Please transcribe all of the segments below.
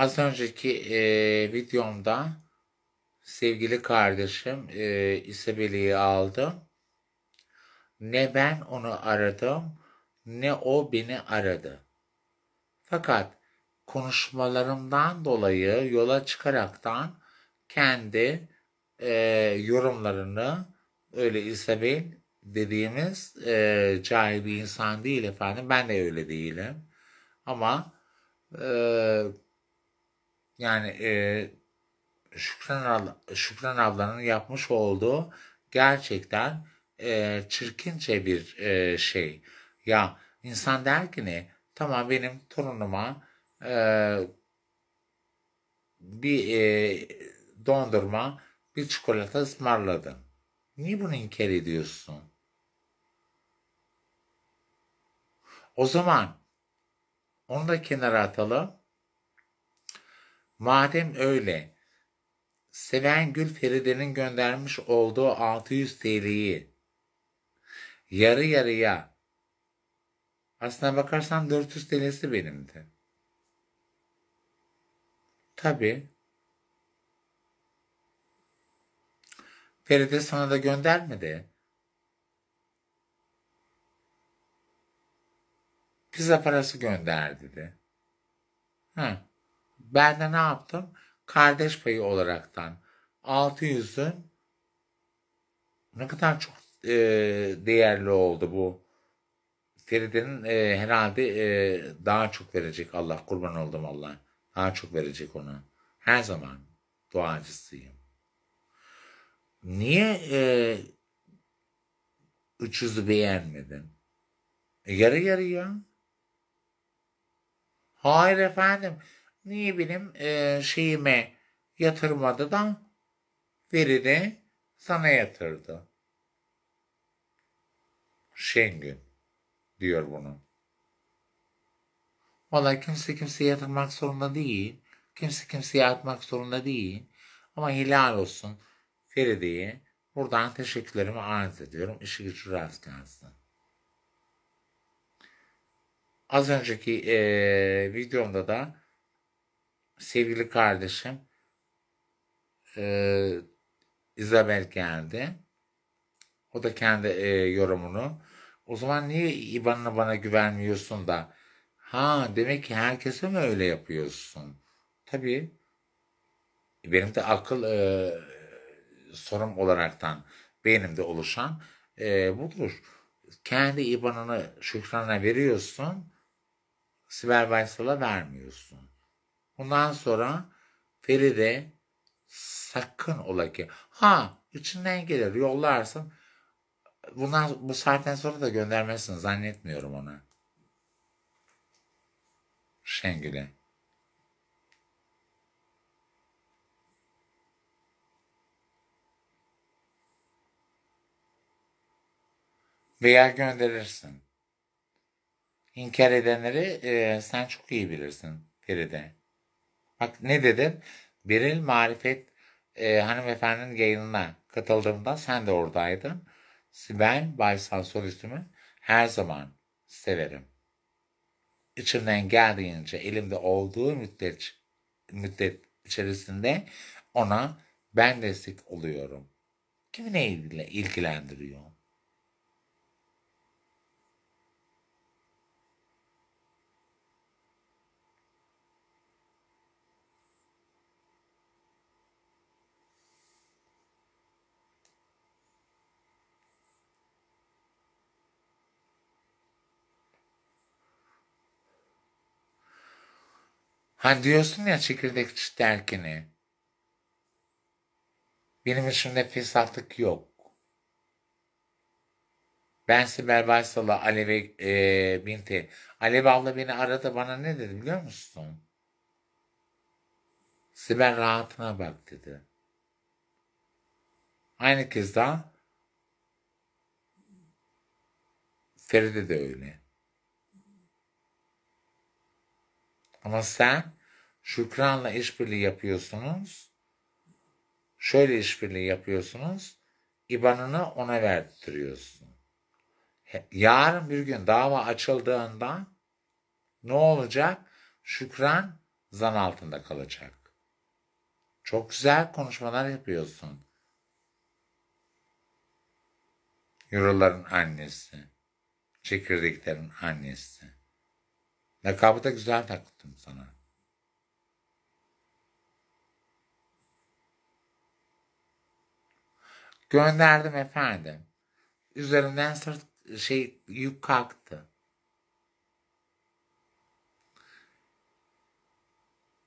Az önceki e, videomda sevgili kardeşim e, İsabel'i aldım. Ne ben onu aradım ne o beni aradı. Fakat konuşmalarımdan dolayı yola çıkaraktan kendi e, yorumlarını öyle İsabel dediğimiz e, cahil bir insan değil efendim. Ben de öyle değilim. Ama e, yani e, Şükran, Şükran ablanın yapmış olduğu gerçekten e, çirkince bir e, şey. Ya insan der ki ne? Tamam benim torunuma e, bir e, dondurma, bir çikolata ısmarladın. Niye bunu inkar ediyorsun? O zaman onu da kenara atalım. Madem öyle, Seven Gül Feride'nin göndermiş olduğu 600 TL'yi yarı yarıya aslına bakarsan 400 TL'si benimdi. Tabii. Feride sana da göndermedi. Pizza parası gönder dedi. Ha. Ben de ne yaptım? Kardeş payı olaraktan 600'ün ne kadar çok e, değerli oldu bu. Feride'nin e, herhalde e, daha çok verecek Allah kurban oldum Allah. Daha çok verecek ona. Her zaman duacısıyım. Niye e, 300'ü beğenmedin? E, yarı yarıya. Hayır efendim. Niye benim e, şeyime yatırmadı da Feride sana yatırdı. Şengün diyor bunu. Vallahi kimse kimseye yatırmak zorunda değil. Kimse kimseye atmak zorunda değil. Ama helal olsun Feride'ye buradan teşekkürlerimi arz ediyorum. İşi gücü rast gelsin. Az önceki eee videomda da sevgili kardeşim eee Isabel geldi. O da kendi eee, yorumunu. O zaman niye İban'ını bana güvenmiyorsun da? Ha demek ki herkese mi öyle yapıyorsun? Tabii. Benim de akıl eee sorun olaraktan beynimde oluşan eee, budur. Kendi IBAN'ını Şükran'a veriyorsun. Sibel Baysal'a vermiyorsun. Bundan sonra Feride sakın ola ki ha içinden gelir yollarsın. Bundan bu saatten sonra da göndermezsin zannetmiyorum ona. Şengül'e. Veya gönderirsin. İnkar edenleri e, sen çok iyi bilirsin Feride. Bak ne dedim? Beril Marifet e, hanımefendinin yayınına katıldığımda sen de oradaydın. Sibel Baysal solistimi her zaman severim. İçimden geldiğince elimde olduğu müddet, müddet içerisinde ona ben destek oluyorum. Kimi ne ilgilendiriyor? Hani diyorsun ya çekirdek çitlerkini. Benim içimde fesatlık yok. Ben Sibel Baysal'la Alevi e, Binti. Alev abla beni aradı bana ne dedi biliyor musun? Sibel rahatına bak dedi. Aynı kez daha Feride de öyle. Ama sen Şükran'la işbirliği yapıyorsunuz. Şöyle işbirliği yapıyorsunuz. İban'ını ona verdirtiyorsun. He- Yarın bir gün dava açıldığında ne olacak? Şükran zan altında kalacak. Çok güzel konuşmalar yapıyorsun. Euroların annesi. Çekirdeklerin annesi. Lakabı da güzel taktım sana. Gönderdim efendim. Üzerinden sırt şey yük kalktı.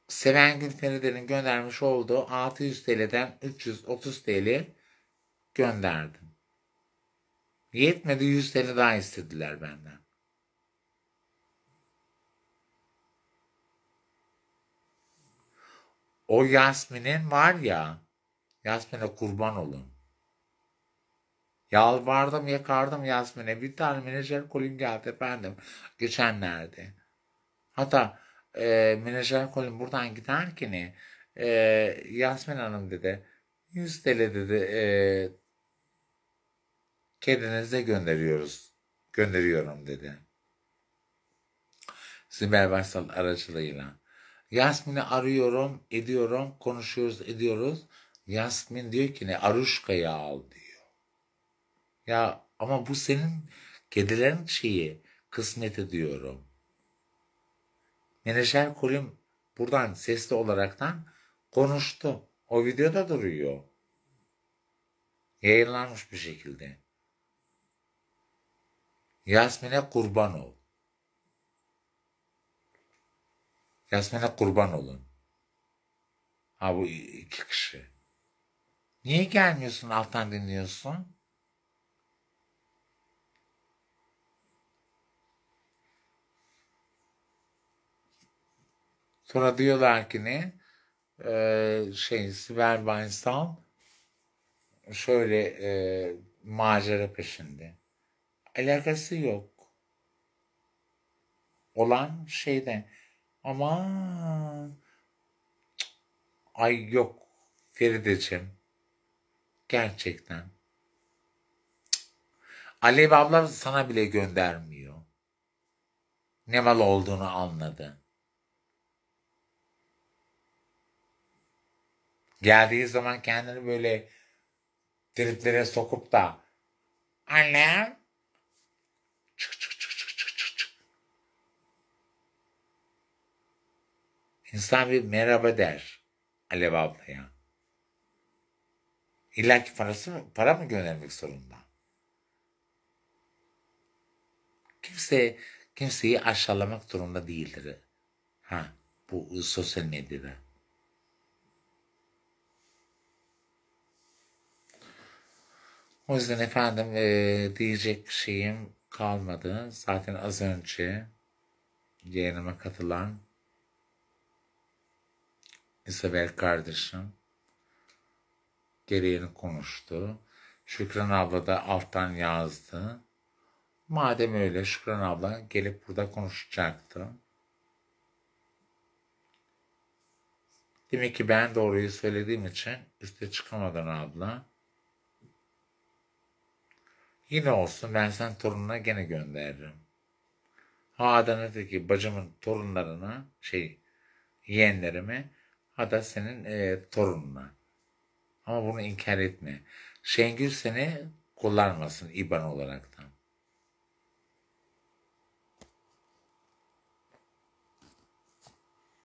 Seven Gül Feride'nin göndermiş olduğu 600 TL'den 330 TL gönderdim. Yetmedi 100 TL daha istediler benden. O Yasmin'in var ya, Yasmin'e kurban olun. Yalvardım yakardım Yasmin'e. Bir tane menajer kolin geldi efendim. Geçenlerde. Hatta e, menajer kolin buradan giderken e, Yasmin Hanım dedi. 100 TL dedi. E, kendinize gönderiyoruz. Gönderiyorum dedi. Sibel Baysal aracılığıyla. Yasmin'i arıyorum, ediyorum, konuşuyoruz, ediyoruz. Yasmin diyor ki ne Aruşka'yı al diyor. Ya ama bu senin kedilerin şeyi, kısmeti diyorum. Menajer Kolim buradan sesli olaraktan konuştu. O videoda duruyor. Yayınlanmış bir şekilde. Yasmin'e kurban ol. Yasmin'e kurban olun. Ha bu iki kişi. Niye gelmiyorsun alttan dinliyorsun? Sonra diyorlar ki ne? Ee, şey Sibel Baysal şöyle e, macera peşinde. Alakası yok. Olan şeyden. Aman. Ay yok Ferideciğim. Gerçekten. Alev abla sana bile göndermiyor. Ne mal olduğunu anladı. Geldiği zaman kendini böyle triplere sokup da anne İnsan bir merhaba der Alev ablaya. İlla ki parası mı, para mı göndermek zorunda? Kimse kimseyi aşağılamak durumunda değildir. Ha, bu sosyal medyada. O yüzden efendim e, diyecek şeyim kalmadı. Zaten az önce yayınıma katılan İsabel kardeşim gereğini konuştu. Şükran abla da alttan yazdı. Madem öyle Şükran abla gelip burada konuşacaktı. Demek ki ben doğruyu söylediğim için üste çıkamadan abla. Yine olsun ben sen torununa gene gönderirim. Ha Adana'daki bacımın torunlarına şey yeğenlerime ha da senin e, torununa. Ama bunu inkar etme. Şengül seni kullanmasın İban olaraktan.